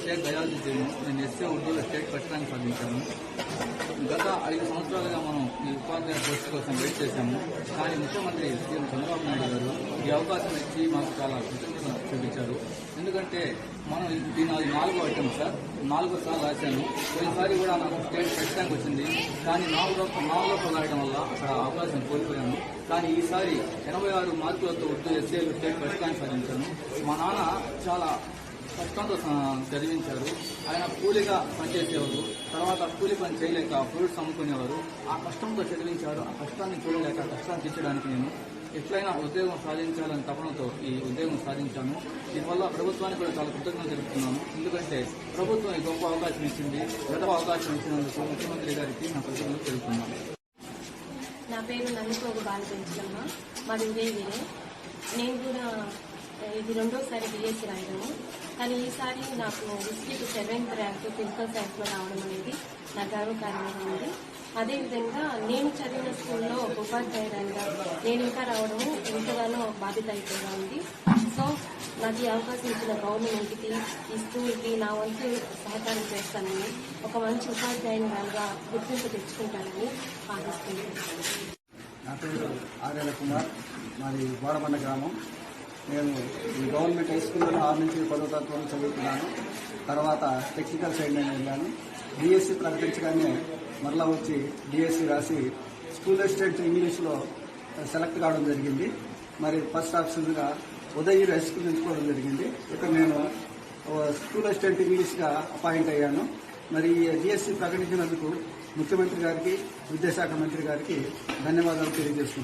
SA biology చేయను నేను SA ఉర్దూలో స్టేట్ ఫస్ట్ ర్యాంక్ సాధించాను గత ఐదు సంవత్సరాలుగా మనం ఈ ఉపాధ్యాయ పోస్ట్ కోసం వెయిట్ చేశాము. కానీ ముఖ్యమంత్రి సీఎం చంద్రబాబు నాయుడు గారు ఈ అవకాశం ఇచ్చి మాకు చాలా కృతజ్ఞత చూపించారు. ఎందుకంటే మనం దీని అది నాలుగో ఐటమ్ సార్. నాలుగో సార్లు రాశాను. పోయినసారి కూడా నాకు స్టేట్ ఫస్ట్ ర్యాంక్ వచ్చింది. కానీ నాలుగో నాలుగో సార్లు రాయడం వల్ల అక్కడ అవకాశం కోల్పోయాను కానీ ఈసారి ఎనభై ఆరు మార్కులతో ఉర్దూ ఎస్ఏలు స్టేట్ ఫస్ట్ ర్యాంక్ సాధించాను మా నాన్న చాలా కష్టంతో చదివించారు. ఆయన కూలిగా పనిచేసేవారు. తర్వాత కూలి పని చేయలేక ఫ్రూట్స్ అమ్ముకునేవారు ఆ కష్టంతో చదివించారు. ఆ కష్టాన్ని చూడలేక కష్టాన్ని తీర్చడానికి నేను ఎట్లయినా ఉద్యోగం సాధించాలని తపనతో ఈ ఉద్యోగం సాధించాను. దీనివల్ల ప్రభుత్వానికి కూడా చాలా కృతజ్ఞతలు తెలుపుతున్నాను. ఎందుకంటే ప్రభుత్వం ఈ గొప్ప అవకాశం ఇచ్చింది. గొప్ప అవకాశం ఇచ్చినందుకు ముఖ్యమంత్రి గారికి నా కృతజ్ఞతలు తెలుపుతున్నాను. నా పేరు నందిపోగు బాలకృష్ణమ్మ. పెంచమ్మ మాది ఉదయగిరి నేను కూడా ఇది రెండోసారి డిఎస్సి రాయడము. కానీ ఈసారి నాకు డిస్ట్రిక్ట్ సెవెంత్ ర్యాంక్ ఫిజికల్ సైన్స్లో రావడం అనేది నా గర్వకారణంగా ఉంది. అదేవిధంగా నేను చదివిన స్కూల్లో ఒక ఉపాధ్యాయురాలుగా నేను ఇంకా రావడము ఎంతగానో బాధ్యతాయుతంగా ఉంది. సో నాకు అవకాశం ఇచ్చిన గవర్నమెంట్కి ఈ స్కూల్కి నా వంతు సహకారం చేస్తానని ఒక మంచి ఉపాధ్యాయురాలుగా గుర్తింపు తెచ్చుకుంటానని ఆశిస్తున్నాను. నా పేరు ఆర్యాల కుమార్. మాది గోడబండ గ్రామం. నేను ఈ గవర్నమెంట్ హై స్కూల్లో ఆరు నుంచి పదో తరగతి వరకు చదువుకున్నాను తర్వాత టెక్నికల్ సైడ్ నేను వెళ్ళాను డిఎస్సి ప్రకటించగానే మరలా వచ్చి డిఎస్సి రాసి స్కూల్ అసిస్టెంట్ ఇంగ్లీష్లో సెలెక్ట్ కావడం జరిగింది. మరి ఫస్ట్ ఆప్షన్గా ఉదయగిరి హై స్కూల్ ఎంచుకోవడం జరిగింది. ఇక్కడ నేను స్కూల్ అసిస్టెంట్ ఇంగ్లీష్గా అపాయింట్ అయ్యాను. మరి డిఎస్సి ప్రకటించినందుకు ముఖ్యమంత్రి గారికి విద్యాశాఖ మంత్రి గారికి ధన్యవాదాలు తెలియజేస్తున్నాను.